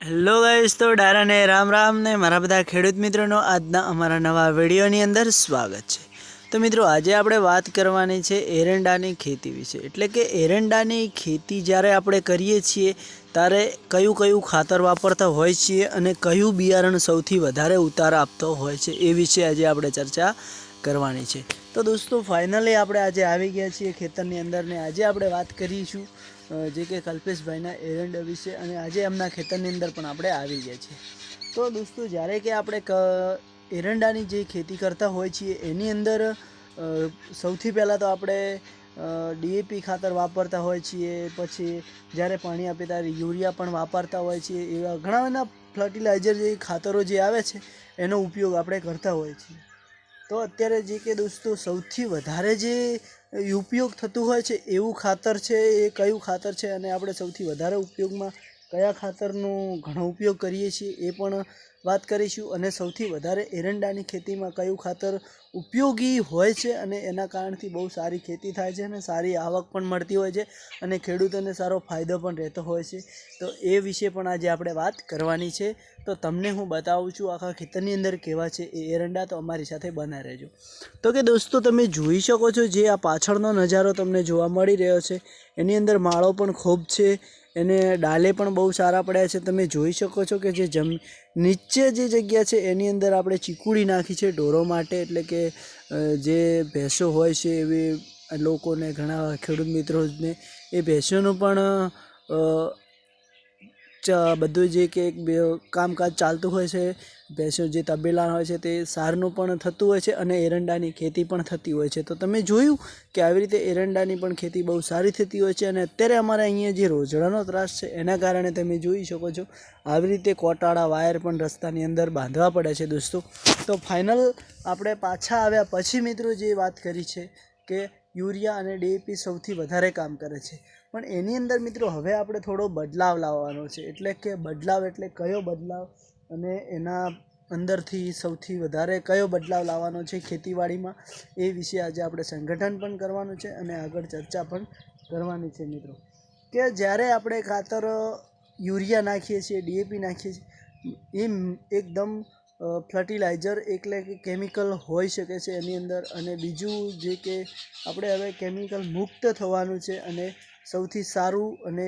Hello guys તો ડારાને રામ રામ ને મારા બધા ખેડૂત મિત્રોનો આજના અમારા નવા વિડીયોની અંદર સ્વાગત છે. તો મિત્રો, આજે આપણે વાત કરવાની છે એરંડાની ખેતી વિશે. એટલે કે એરંડાની ખેતી જ્યારે આપણે કરીએ છીએ, ત્યારે કયું કયું ખાતર વાપરતા હોય છીએ અને કયું બિયારણ સૌથી વધારે ઉતાર આપતો હોય છે એ વિશે આજે આપણે ચર્ચા કરવાની છે. તો દોસ્તો ફાઇનલી આપણે આજે આવી ગયા છીએ ખેતરની અંદર ને આજે આપણે વાત કરીશું જે કે કલ્પેશભાઈના એરંડા વિશે અને આજે એમના ખેતરની અંદર પણ આપણે આવી ગયા છીએ. તો દોસ્તો, જ્યારે કે આપણે એરંડાની જે ખેતી કરતા હોય છીએ, એની અંદર સૌથી પહેલાં તો આપણે ડીએપી ખાતર વાપરતા હોય છીએ. પછી જ્યારે પાણી આપીએ ત્યારે યુરિયા પણ વાપરતા હોય છીએ. એવા ઘણા બધા ફર્ટિલાઇઝર જે ખાતરો જે આવે છે, એનો ઉપયોગ આપણે કરતા હોય છીએ. તો અત્યારે જે કે દોસ્તો, સૌથી વધારે જે ઉપયોગ થતું હોય છે એવું ખાતર છે, એ કયું ખાતર છે, અને આપણે સૌથી વધારે ઉપયોગમાં કયા ખાતરનો ઘણો ઉપયોગ કરીએ છીએ એ પણ વાત કરીશું. અને સૌથી વધારે એરંડાની ખેતીમાં કયું ખાતર ઉપયોગી હોય છે અને એના કારણથી બહુ સારી ખેતી થાય છે અને સારી આવક પણ મળતી હોય છે અને ખેડૂતોને સારો ફાયદો પણ રહેતો હોય છે. તો એ વિશે પણ આજે આપણે વાત કરવાની છે. તો તમને હું બતાવું છું આખા ખેતરની અંદર કેવા છે એ એરંડા, તો અમારી સાથે બના રહેજો. તો કે દોસ્તો, તમે જોઈ શકો છો જે આ પાછળનો નજારો તમને જોવા મળી રહ્યો છે. એની અંદર માળો પણ ખૂબ છે. એને ડાલે પણ બહુ સારા પડ્યા છે. તમે જોઈ શકો છો કે જે જમ, નીચે જે જગ્યા છે, એની અંદર આપણે ચીકુડી નાખી છે ઢોરો માટે. એટલે કે જે ભેંસો હોય છે એવી લોકોને, ઘણા ખેડૂત મિત્રોને, એ ભેંસોનું પણ બધું જે કે કામકાજ ચાલતું હોય છે, ભેંસો જે તબેલા હોય છે તે સારનું પણ થતું હોય છે અને એરંડાની ખેતી પણ થતી હોય છે. તો તમે જોયું કે આવી રીતે એરંડાની પણ ખેતી બહુ સારી થતી હોય છે અને અત્યારે અમારે અહીંયા જે રોજડાનો ત્રાસ છે એના કારણે તમે જોઈ શકો છો, આવી રીતે કોટાળા, વાયર પણ રસ્તાની અંદર બાંધવા પડે છે દોસ્તો. તો ફાઇનલ આપણે પાછા આવ્યા. પછી મિત્રો જે વાત કરી છે કે યુરિયા અને ડીએપી સૌથી વધારે કામ કરે છે. પણ એની અંદર મિત્રો હવે આપણે થોડો બદલાવ લાવવાનો છે. એટલે કે બદલાવ એટલે કયો બદલાવ અને એના અંદરથી સૌથી વધારે કયો બદલાવ લાવવાનો છે ખેતીવાડીમાં એ વિશે આજે આપણે સંગઠન પણ કરવાનું છે અને આગળ ચર્ચા પણ કરવાની છે મિત્રો. કે જ્યારે આપણે ખાતર યુરિયા નાખીએ છીએ, ડીએપી નાખીએ છીએ એ એકદમ ફર્ટિલાઇઝર એટલે કે કેમિકલ હોઈ શકે છે એની અંદર. અને બીજું જે કે આપણે હવે કેમિકલ મુક્ત થવાનું છે અને સૌથી સારું અને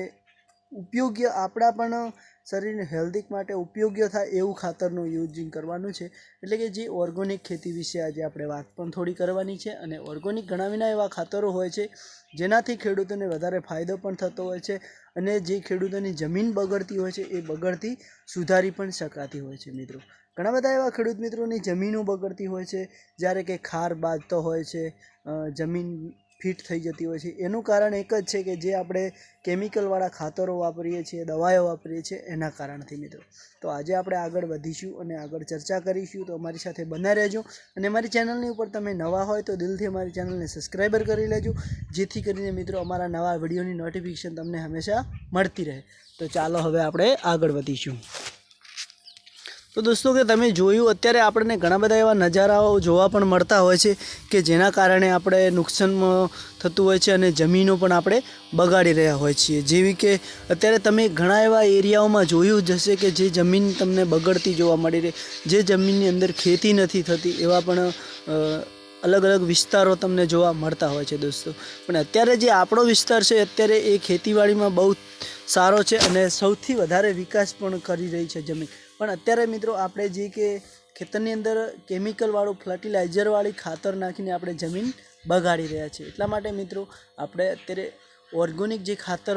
ઉપયોગ્ય આપણા પણ શરીરને હેલ્ધી માટે ઉપયોગ્ય થાય એવું ખાતરનું યુઝિંગ કરવાનું છે. એટલે કે જે ઓર્ગોનિક ખેતી વિશે આજે આપણે વાત પણ થોડી કરવાની છે અને ઓર્ગોનિક ઘણા વિના એવા ખાતરો હોય છે જેનાથી ખેડૂતોને વધારે ફાયદો પણ થતો હોય છે. અને જે ખેડૂતોની જમીન બગડતી હોય છે, એ બગડતી સુધારી પણ શકાતી હોય છે મિત્રો. ઘણા બધા એવા ખેડૂત મિત્રોની જમીનો બગડતી હોય છે, જ્યારે કે ખાર બાજતો હોય છે જમીન ફિટ થઈ જતી હોય છે. એનું કારણ એક જ છે કે જે આપણે કેમિકલવાળા ખાતરો વાપરીએ છીએ, દવાઓ વાપરીએ છીએ, એના કારણથી મિત્રો. તો આજે આપણે આગળ વધીશું અને આગળ ચર્ચા કરીશું. તો અમારી સાથે બના રહેજો. અને અમારી ચેનલની ઉપર તમે નવા હોય તો દિલથી અમારી ચેનલને સબસ્ક્રાઈબર કરી લેજો. જેથી કરીને મિત્રો અમારા નવા વિડીયોની નોટિફિકેશન તમને હંમેશા મળતી રહે. તો ચાલો હવે આપણે આગળ વધીશું. તો દોસ્તો, કે તમે જોયું, અત્યારે આપણને ઘણા બધા એવા નજારાઓ જોવા પણ મળતા હોય છે કે જેના કારણે આપણે નુકસાનમાં થતું હોય છે અને જમીનો પણ આપણે બગાડી રહ્યા હોય છીએ. જેવી કે અત્યારે તમે ઘણા એવા એરિયાઓમાં જોયું જ હશે કે જે જમીન તમને બગડતી જોવા મળી રહી, જે જમીનની અંદર ખેતી નથી થતી, એવા પણ અલગ અલગ વિસ્તારો તમને જોવા મળતા હોય છે દોસ્તો. પણ અત્યારે જે આપણો વિસ્તાર છે, અત્યારે એ ખેતીવાડીમાં બહુ સારો છે અને સૌથી વધારે વિકાસ પણ કરી રહી છે જમીન. પણ અત્યારે મિત્રો આપણે જે કે ખેતરની અંદર કેમિકલવાળું ફર્ટિલાઇઝરવાળી ખાતર નાખીને આપણે જમીન બગાડી રહ્યા છીએ. એટલા માટે મિત્રો આપણે અત્યારે ઓર્ગોનિક જે ખાતર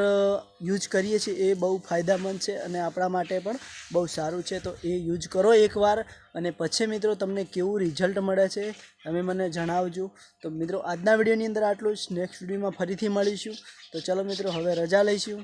યુઝ કરીએ છીએ એ બહુ ફાયદામંદ છે અને આપણા માટે પણ બહુ સારું છે. તો એ યુઝ કરો એકવાર અને પછી મિત્રો તમને કેવું રિઝલ્ટ મળે છે તમે મને જણાવજો. તો મિત્રો આજના વિડીયોની અંદર આટલું જ. નેક્સ્ટ વિડીયોમાં ફરીથી મળીશું. તો ચલો મિત્રો, હવે રજા લઈશું.